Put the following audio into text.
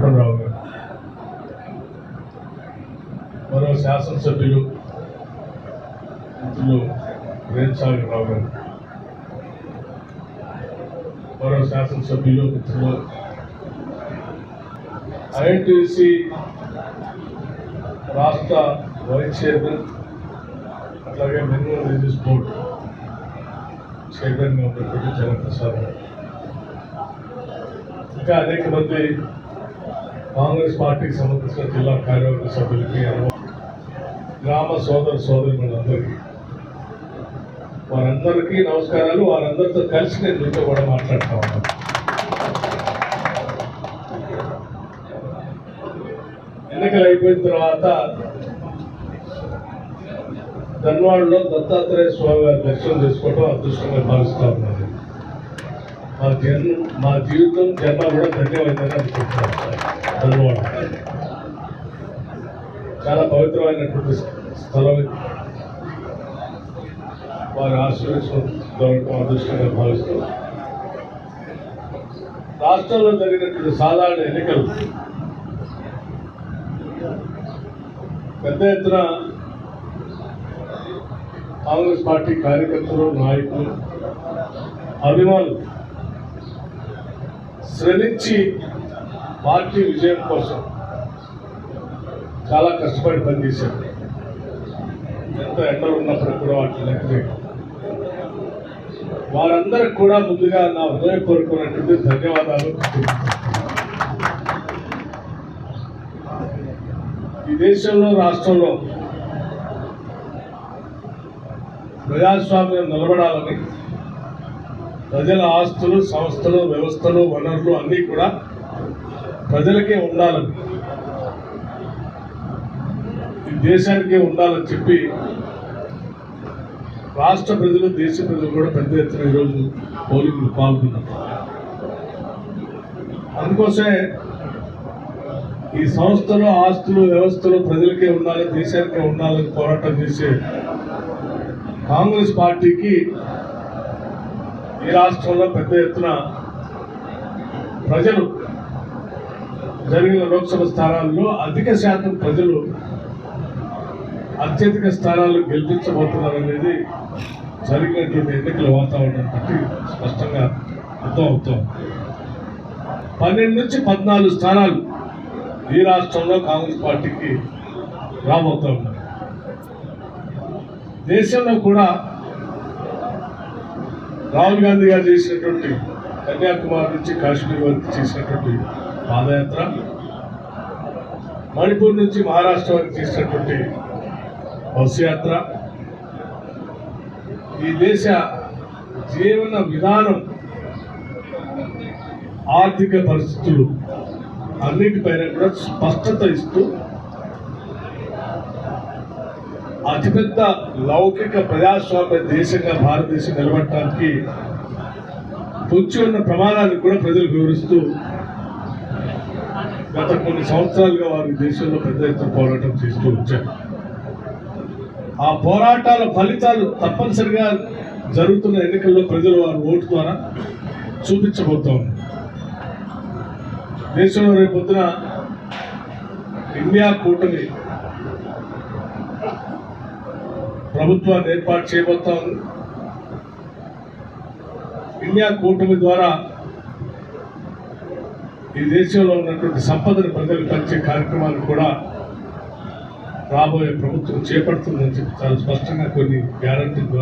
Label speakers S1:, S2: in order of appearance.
S1: లక్ష్మణరావు గారు. మరో శాసనసభ్యులు మిత్రులు రేణసాగర్ రావు గారు. మరో శాసనసభ్యులు మిత్రులు ఐఎన్టీసీ రాష్ట్ర వైస్ చైర్మన్ అట్లాగే మినిమం రిలీజ్ బోర్డు చైర్మన్గా ఉన్నటువంటి జగన్ ప్రసాద్ ఇంకా అనేక మంది కాంగ్రెస్ పార్టీకి సంబంధించిన జిల్లా కార్యవర్గ సభ్యులకి గ్రామ సోదర సోదరులందరికీ వారందరికీ నమస్కారాలు. వారందరితో కలిసి నేను మీతో కూడా మాట్లాడుతూ ఉన్నాను. ఎన్నికలు అయిపోయిన తర్వాత ధన్వాడలో దత్తాత్రేయ స్వామి గారి దర్శనం చేసుకోవడం అదృష్టంగా భావిస్తూ ఉన్నాను. మా జన్మ మా జీవితం జన్మ కూడా ధన్యమైందని అనుకుంటున్నాను. ధన్వాడ చాలా పవిత్రమైనటువంటి స్థలం ఇది. వారి ఆశీర్వచనం దొరకడం అదృష్టంగా భావిస్తూ రాష్ట్రంలో జరిగినటువంటి సాధారణ ఎన్నికలు పెద్ద ఎత్తున కాంగ్రెస్ పార్టీ కార్యకర్తలు నాయకులు అభిమానులు శ్రమించి పార్టీ విజయం కోసం చాలా కష్టపడి పనిచేశారు. ఎంత ఎండలు ఉన్నప్పుడు కూడా వాటిని లెక్కలేదు. వారందరికి కూడా ముందుగా నా హృదయపూర్వకమైనటువంటి ధన్యవాదాలు. ఈ దేశంలో రాష్ట్రంలో ప్రజాస్వామ్యం నిలబడాలని ప్రజల ఆస్తులు సంస్థలు వ్యవస్థలు వనరులు అన్నీ కూడా ప్రజలకే ఉండాలని ఈ దేశానికే ఉండాలని చెప్పి రాష్ట్ర ప్రజలు దేశ ప్రజలు కూడా పెద్ద ఎత్తున ఈరోజు పోలింగ్లు పాల్గొన్నారు. అందుకోసమే ఈ సంస్థలు ఆస్తులు వ్యవస్థలు ప్రజలకే ఉండాలి దేశానికే ఉండాలని పోరాటం చేసే కాంగ్రెస్ పార్టీకి ఈ రాష్ట్రంలో పెద్ద ఎత్తున ప్రజలు జరిగిన లోక్సభ స్థానాల్లో అధిక శాతం ప్రజలు అత్యధిక స్థానాలు గెలిపించబోతున్నారనేది జరిగినటువంటి ఎన్నికల వాతావరణం బట్టి స్పష్టంగా అర్థం అవుతాం పన్నెండు నుంచి పద్నాలుగు స్థానాలు ఈ రాష్ట్రంలో కాంగ్రెస్ పార్టీకి రాబోతూ ఉన్నారు. దేశంలో కూడా రాహుల్ గాంధీ గారు చేసినటువంటి కన్యాకుమారి నుంచి కాశ్మీర్ వరకు చేసినటువంటి పాదయాత్ర. మణిపూర్ నుంచి మహారాష్ట్ర వరకు చేసినటువంటి బస్సు యాత్ర ఈ దేశ జీవన విధానం ఆర్థిక పరిస్థితులు అన్నిటిపైన కూడా స్పష్టత ఇస్తూ అతిపెద్ద లౌకిక ప్రజాస్వామ్య దేశంగా భారతదేశం నిలబడటానికి పొంచి ఉన్న ప్రమాదాన్ని కూడా ప్రజలు వివరిస్తూ గత కొన్ని సంవత్సరాలుగా వారు దేశంలో పెద్ద ఎత్తున పోరాటం చేస్తూ వచ్చారు. ఆ పోరాటాల ఫలితాలు తప్పనిసరిగా జరుగుతున్న ఎన్నికల్లో ప్రజలు వారి ఓటు ద్వారా చూపించబోతా ఉన్నారు. దేశంలో రేపొద్దున ఇండియా కూటమి ప్రభుత్వాన్ని ఏర్పాటు చేయబోతా ఉంది. ఇండియా కూటమి ద్వారా ఈ దేశంలో ఉన్నటువంటి సంపదను ప్రజలు పంచే కార్యక్రమాలు కూడా రాబోయే ప్రభుత్వం చేపడుతుందని చెప్పి చాలా స్పష్టంగా కొన్ని గ్యారంటీ